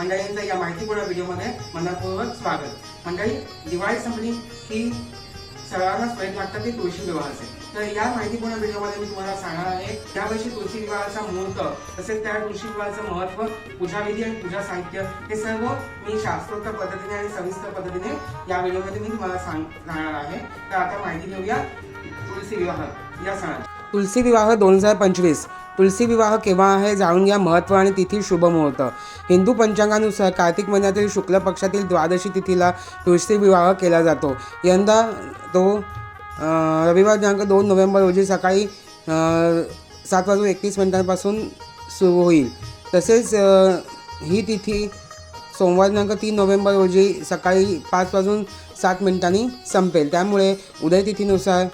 मंडळींचं या माहितीपूर्ण व्हिडिओमध्ये मनपूर्वक स्वागत. मंडळी दिवाळी संपली की सर्वांनाच माहीत वाटतं की तुळशी विवाहाचे? तर या माहितीपूर्ण व्हिडिओमध्ये मी तुम्हाला सांगणार आहे यावर्षी तुळशी विवाहाचा मुहूर्त तसेच त्या तुळशी विवाहाचं महत्त्व पूजाविधी आणि पूजा साहित्य हे सर्व मी शास्त्रोक्त पद्धतीने आणि सविस्तर पद्धतीने या व्हिडिओमध्ये मी तुम्हाला सांगणार आहे. तर आता माहिती घेऊया तुळशी विवाह या सणात तुलसी विवाह दोन हजार पंचवीस. तुलसी विवाह केव्हा आहे जाणून घ्या. महत्त्व आणि तिथी शुभ मुहूर्त. हिंदू पंचांगानुसार कार्तिक महिन्यातील शुक्ल पक्षातील द्वादशी तिथीला तुलसी विवाह केला जातो. यंदा तो रविवार दिनांक दोन नोव्हेंबर रोजी सकाळी सात वाजून एकतीस मिनिटांपासून सुरू होईल. तसेच ही तिथी सोमवार दिनांक तीन नोव्हेंबर रोजी सकाळी पाच वाजून सात मिनिटांनी संपेल. त्यामुळे उदयतिथीनुसार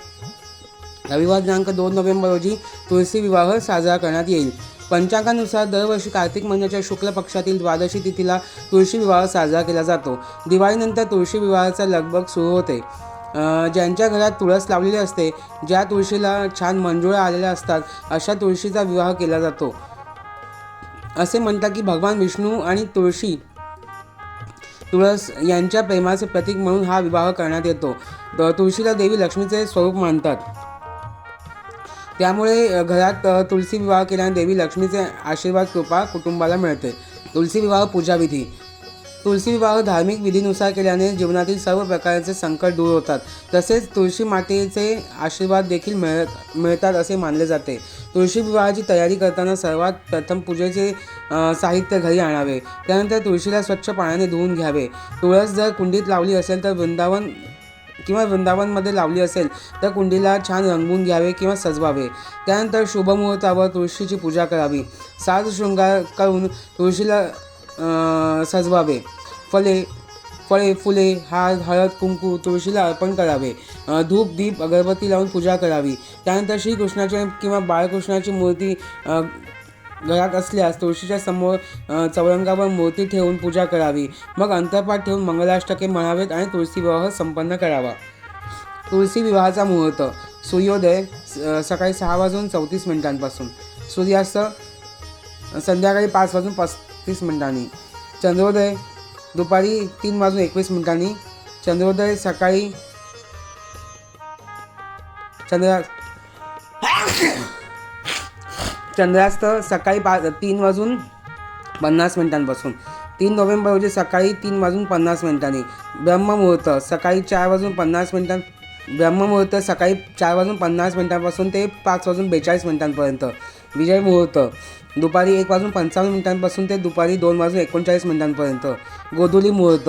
रविवार दिनांक दोन नोव्हेंबर रोजी तुळशी विवाह साजरा करण्यात येईल. पंचांगानुसार दरवर्षी कार्तिक महिन्याच्या शुक्ल पक्षातील द्वादशी तिथीला तुळशी विवाह साजरा केला जातो. दिवाळीनंतर तुळशी विवाहाचा लगबग सुरू होते. ज्यांच्या घरात तुळस लावलेली असते ज्या तुळशीला छान मंजुळा आलेल्या असतात अशा तुळशीचा विवाह केला जातो. असे म्हणतात की भगवान विष्णू आणि तुळशी तुळस यांच्या प्रेमाचे प्रतीक म्हणून हा विवाह करण्यात येतो. तुळशीला देवी लक्ष्मीचे स्वरूप मानतात. त्यामुळे घरात अ, तुलसी विवाह केल्याने देवी लक्ष्मीचे आशीर्वाद कृपा कुटुंबाला मिळते. तुलसी विवाह पूजाविधी. तुलसी विवाह धार्मिक विधीनुसार केल्याने जीवनातील सर्व प्रकारचे संकट दूर होतात. तसेच तुळशी मातेचे आशीर्वाद देखील मिळत मिळतात असे मानले जाते. तुळशी विवाहाची तयारी करताना सर्वात प्रथम पूजेचे साहित्य घरी आणावे. त्यानंतर तुळशीला स्वच्छ पाण्याने धुवून घ्यावे. तुळस जर कुंडीत लावली असेल तर वृंदावन किंवा वृंदावनमध्ये लावली असेल तर कुंडीला छान रंगवून घ्यावे किंवा सजवावे. त्यानंतर शुभमुहूर्तावर तुळशीची पूजा करावी. साज शृंगार करून तुळशीला सजवावे. फळे फळे फुले हार हळद कुंकू तुळशीला अर्पण करावे. धूप दीप अगरबत्ती लावून पूजा करावी. त्यानंतर श्रीकृष्णाची किंवा बाळकृष्णाची मूर्ती घरात असल्यास तुळशीच्या समोर चौरंगावर मूर्ती ठेवून पूजा करावी. मग अंतरपाठ ठेवून मंगलाष्टके म्हणावेत आणि तुळशी विवाह संपन्न करावा. तुळशी विवाहाचा मुहूर्त. सूर्योदय स- सकाळी सहा वाजून चौतीस मिनिटांपासून. सूर्यास्त संध्याकाळी पाच वाजून पस्तीस मिनिटांनी. चंद्रोदय दुपारी तीन वाजून एकवीस मिनिटांनी. चंद्रोदय सकाळी चंद्रा चंद्रास्त सकाळी पा तीन वाजून पन्नास मिनिटांपासून. तीन नोव्हेंबर रोजी सकाळी तीन वाजून पन्नास मिनिटांनी. ब्रह्ममुहूर्त सकाळी चार वाजून पन्नास मिनिटां ब्रह्ममुहूर्त सकाळी चार वाजून पन्नास मिनिटांपासून ते पाच वाजून बेचाळीस मिनिटांपर्यंत. विजय मुहूर्त दुपारी एक वाजून पंचावन्न मिनिटांपासून ते दुपारी दोन वाजून एकोणचाळीस मिनिटांपर्यंत. गोधुली मुहूर्त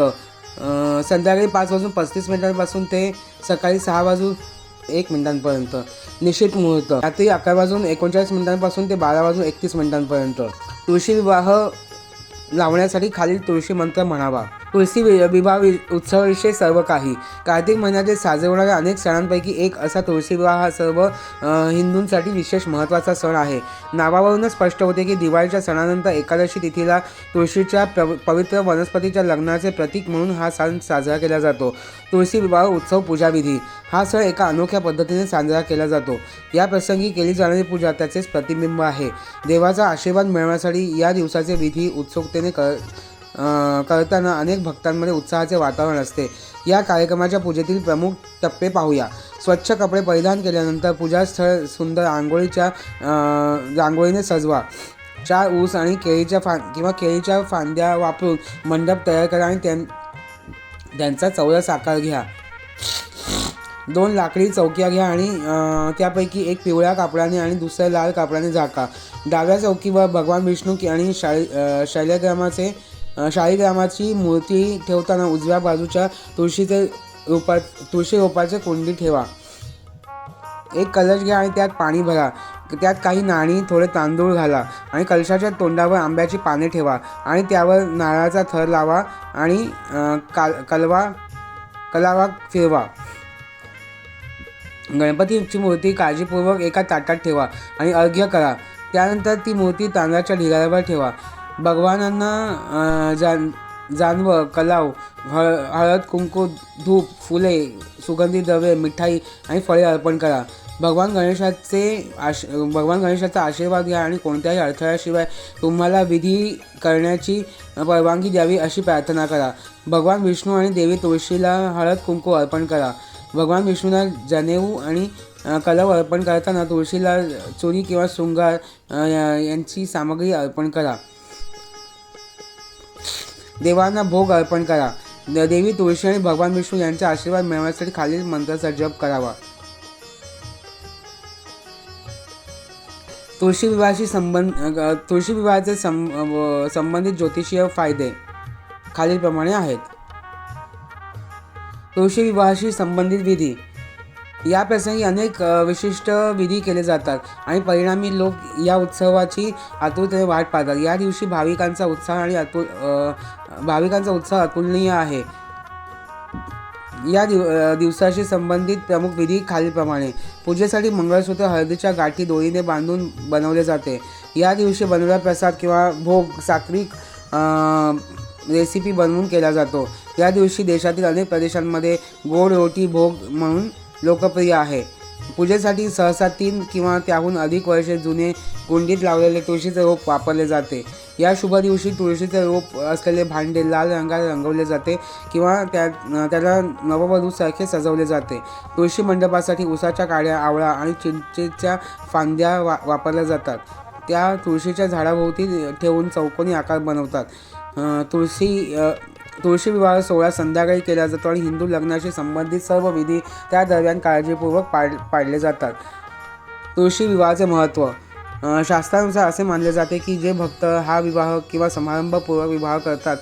संध्याकाळी पाच वाजून पस्तीस मिनिटांपासून ते सकाळी सहा वाजून एक मिनिटांपर्यंत. निश्चित मुहूर्त. रात्री अकरा वाजून एकोणचाळीस मिनिटांपासून ते बारा वाजून एकतीस मिनिटांपर्यंत. तुळशी विवाह लावण्यासाठी खालील तुळशी मंत्र म्हणावा. तुळशी वि- विवाह वि- उत्सवाविषयी सर्व काही. कार्तिक महिन्यातील साजरे होणाऱ्या अनेक सणांपैकी एक असा तुळशी विवाह हा सर्व हिंदूंसाठी विशेष महत्त्वाचा सण आहे. नावावरूनच स्पष्ट होते की दिवाळीच्या सणानंतर एकादशी तिथीला तुळशीच्या पवित्र वनस्पतीच्या लग्नाचे प्रतीक म्हणून हा सण साजरा केला जातो. तुळशी विवाह उत्सव पूजाविधी हा सण एका अनोख्या पद्धतीने साजरा केला जातो. या प्रसंगी केली जाणारी पूजा त्याचेच प्रतिबिंब आहे. देवाचा आशीर्वाद मिळवण्यासाठी या दिवसाचे विधी उत्सुकतेने कर करताना अनेक भक्तांमध्ये उत्साहाचे वातावरण असते. या कार्यक्रमाच्या पूजेतील प्रमुख टप्पे पाहूया. स्वच्छ कपडे परिधान केल्यानंतर पूजास्थळ सुंदर आंघोळीच्या रांगोळीने सजवा. चार ऊस आणि केळीच्या फां किंवा केळीच्या फांद्या वापरून मंडप तयार करा आणि त्यां त्यांचा चौरस आकार घ्या. दोन लाकडी चौक्या घ्या आणि त्यापैकी एक पिवळ्या कापडाने आणि दुसऱ्या लाल कापडाने झाका. डाव्या चौकीवर भगवान विष्णू आणि शै शैलग्रामाचे शाळीग्रामाची मूर्ती ठेवताना उजव्या बाजूच्या तुळशीचे रोपा तुळशी रोपाचे कुंडी ठेवा. एक कलश घ्या आणि त्यात पाणी भरा. त्यात काही नाणी थोडे तांदूळ घाला आणि कलशाच्या तोंडावर आंब्याची पाने ठेवा आणि त्यावर नारळाचा थर लावा आणि काल कलवा कलावा फिरवा. गणपतीची मूर्ती काळजीपूर्वक एका ताटात ठेवा आणि अर्घ्य करा. त्यानंतर ती मूर्ती तांदळाच्या ढिगाऱ्यावर ठेवा. भगवानांना जान जानवं कलाव हळ हळद कुंकू धूप फुले सुगंधी द्रव्ये मिठाई आणि फळे अर्पण करा. भगवान गणेशाचे आश भगवान गणेशाचा आशीर्वाद घ्या आणि कोणत्याही अडथळ्याशिवाय तुम्हाला विधी करण्याची परवानगी द्यावी अशी प्रार्थना करा. भगवान विष्णू आणि देवी तुळशीला हळद कुंकू अर्पण करा. भगवान विष्णूला जनेऊ आणि कलव अर्पण करताना तुळशीला चोरी किंवा शृंगार या- यांची सामग्री अर्पण करा. देवांना भोग अर्पण करा. देवी तुळशी आणि भगवान विष्णू यांचा आशीर्वाद मिळवण्यासाठी खालील मंत्राचा जप करावा. तुळशी विवाहाशी संबंध तुळशी विवाहाचे सं संबंधित ज्योतिषीय फायदे खालीलप्रमाणे आहेत. तुळशी विवाहाशी संबंधित विधी याप्रसंगी अनेक विशिष्ट विधी केले जातात आणि परिणामी लोक या उत्सवाची आतुरतेने वाट पाहतात. या दिवशी भाविकांचा उत्साह आणि अतुल भाविकांचा उत्साह अतुलनीय आहे. या दिव दिवसाशी संबंधित प्रमुख विधी खालीलप्रमाणे. पूजेसाठी मंगळसूत्र हळदीच्या गाठी दोरीने बांधून बनवले जाते. या दिवशी बनवलेला प्रसाद किंवा भोग सात्विक रेसिपी बनवून केला जातो. या दिवशी देशातील अनेक प्रदेशांमध्ये गोड रोटी भोग म्हणून लोकप्रिय आहे. पूजेसाठी सहसा तीन किंवा त्याहून अधिक वर्षे जुने कुंडीत लावलेले तुळशीचे रोप वापरले जाते. या शुभ दिवशी तुळशीचे रोप असलेले भांडे लाल रंगात रंगवले जाते किंवा त्या त्याला नववधूसारखे सजवले जाते. तुळशी मंडपासाठी उसाच्या काड्या आवळा आणि चिंचेच्या फांद्या वा वापरल्या जातात. त्या तुळशीच्या झाडाभोवती ठेवून चौकोनी आकार बनवतात. तुळशी तुळशी विवाह सोहळा संध्याकाळी केला जातो आणि हिंदू लग्नाशी संबंधित सर्व विधी त्या दरम्यान काळजीपूर्वक पाड पाडले जातात. तुळशी विवाहाचे महत्त्व शास्त्रानुसार असे मानले जाते की जे भक्त हा विवाह किंवा समारंभपूर्वक विवाह करतात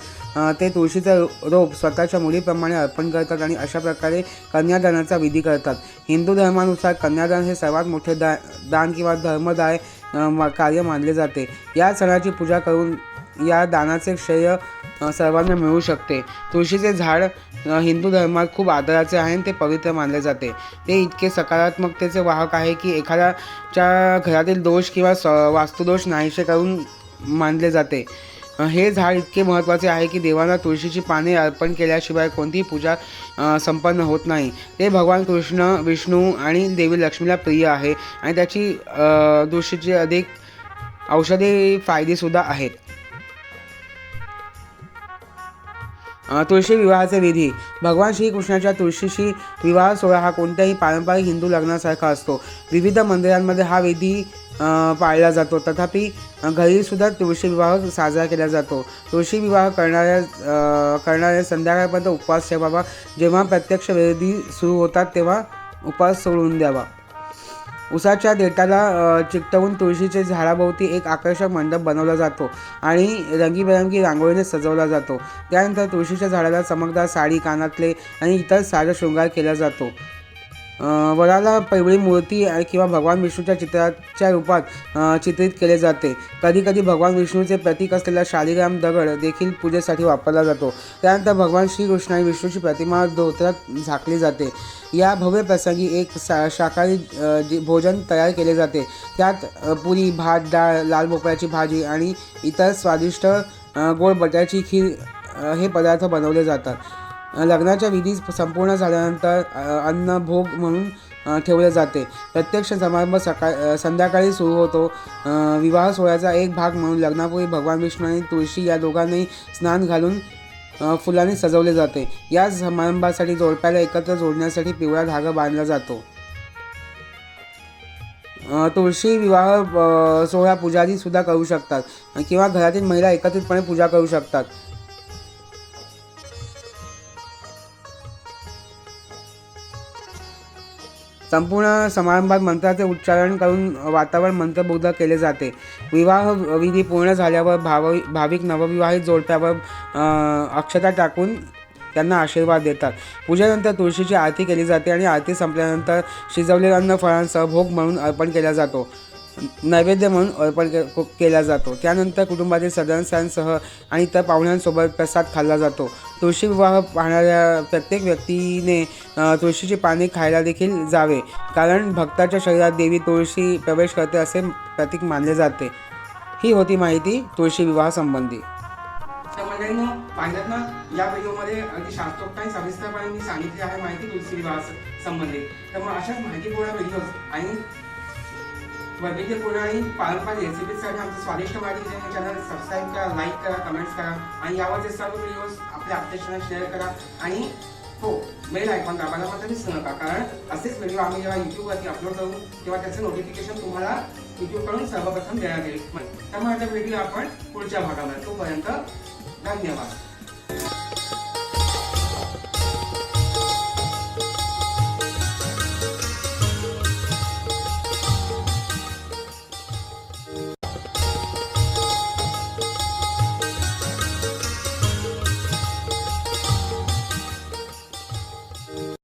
ते तुळशीचे रोप स्वतःच्या मुलीप्रमाणे अर्पण करतात आणि अशा प्रकारे कन्यादानाचा विधी करतात. हिंदू धर्मानुसार कन्यादान हे सर्वात मोठे दा दान किंवा धर्मदाय मा- कार्य मानले जाते. या सणाची पूजा करून या दानाचे श्रेय सर्वांना मिळू शकते. तुळशीचे झाड हिंदू धर्मात खूप आदराचे आहे आणि ते पवित्र मानले जाते. ते इतके सकारात्मकतेचे वाहक आहे की एखाद्याच्या घरातील दोष किंवा स वास्तुदोष नाहीसे करून मानले जाते. हे झाड इतके महत्त्वाचे आहे की देवाला तुळशीची पाने अर्पण केल्याशिवाय कोणतीही पूजा संपन्न होत नाही. ते भगवान कृष्ण विष्णू आणि देवी लक्ष्मीला प्रिय आहे आणि त्याची अ, तुळशीचे अधिक औषधी फायदेसुद्धा आहेत. तुळशी विवाहाचे विधी. भगवान श्रीकृष्णाच्या तुळशीशी विवाह सोहळा हा कोणत्याही पारंपरिक हिंदू लग्नासारखा असतो. विविध मंदिरांमध्ये हा विधी पाळला जातो. तथापि घरीसुद्धा तुळशी विवाह साजरा केला जातो. तुळशी विवाह करणाऱ्या करणाऱ्या संध्याकाळपर्यंत उपवास ठेवावा. जेव्हा प्रत्यक्ष विधी सुरू होतात तेव्हा उपवास सोडून द्यावा. उसाच्या देठाला चिकटवून तुळशीचे झाडाभोवती एक आकर्षक मंडप बनवला जातो आणि रंगीबेरंगी रांगोळीने सजवला जातो. त्यानंतर तुळशीच्या झाडाला चमकदार साडी कानातले आणि इतर साजा शृंगार केला जातो. वराला पैवळी मूर्ती किंवा भगवान विष्णूच्या चित्राच्या रूपात चित्रित केले जाते. कधीकधी भगवान विष्णूचे प्रतीक असलेला शालिग्राम दगड देखील पूजेसाठी वापरला जातो. त्यानंतर भगवान श्रीकृष्ण आणि विष्णूची प्रतिमा धोत्रात झाकली जाते. या भव्य प्रसंगी एक शा शाकाहारी भोजन तयार केले जाते. त्यात पुरी भात डाळ लाल भोपळ्याची भाजी आणि इतर स्वादिष्ट गोड बटाची खीर हे पदार्थ बनवले जातात. लग्नाच्या विधी संपूर्ण झाल्यानंतर अन्न भोग म्हणून ठेवले जाते. प्रत्यक्ष समारंभ सकाळ संध्याकाळी सुरू होतो. विवाह सोहळ्याचा एक भाग म्हणून लग्नापूर्वी भगवान विष्णू आणि तुळशी या दोघांनाही स्नान घालून फुलांनी सजवले जाते. या समारंभासाठी जोडप्याला एकत्र जोडण्यासाठी पिवळा धागा बांधला जातो. तुळशी विवाह सोहळा पुजारी सुद्धा करू शकतात. किंवा घरातील महिला एकत्रितपणे पूजा करू शकतात. संपूर्ण समारंभात मंत्राचे उच्चारण करून वातावरण मंत्रबुद्ध केले जाते. विवाह विधी पूर्ण झाल्यावर भाव भाविक नवविवाहित जोडप्यावर अक्षता टाकून त्यांना आशीर्वाद देतात. पूजेनंतर तुळशीची आरती केली जाते आणि आरती संपल्यानंतर शिजवलेल्या अन्न फळांसह भोग म्हणून अर्पण केला जातो. नैवेद्य म्हणून अर्पण के केला जातो. त्यानंतर कुटुंबातील सदस्यांसह आणि इतर पाहुण्यांसोबत प्रसाद खाल्ला जातो. तुळशी विवाह पाहणाऱ्या प्रत्येक व्यक्तीने तुळशीची पाने खायला देखील जावे. कारण भक्ताच्या शरीरात देवी तुळशी प्रवेश करते असे प्रतीक मानले जाते. ही होती माहिती तुळशी विवाह संबंधी. मंडळीनं पाहिलं ना? या व्हिडिओमध्ये अगदी शास्त्रोक्त आणि सविस्तरपणे मी सांगितली आहे माहिती तुलसी विवाह संबंधित तर मग अशाच माहितीपूर्ण व्हिडिओज आणि वैविध्यपूर्ण आणि पारंपरिक रेसिपीजसाठी आमचं स्वादिष्ट माहिती चॅनल सबस्क्राईब करा लाईक करा कमेंट्स करा आणि यावरचे सर्व व्हिडिओज आपल्या आपल्याशी शेअर करा आणि हो बेल आयकॉन दाबायला मात्र विसरू नका कारण असेच व्हिडिओ आम्ही जेव्हा युट्यूबवरती अपलोड करू तेव्हा त्याचं नोटिफिकेशन तुम्हाला युट्यूबकडून सर्वप्रथम देण्यात येईल. त्यामुळे आता व्हिडिओ आपण पुढच्या भागामध्ये. तोपर्यंत धन्यवाद.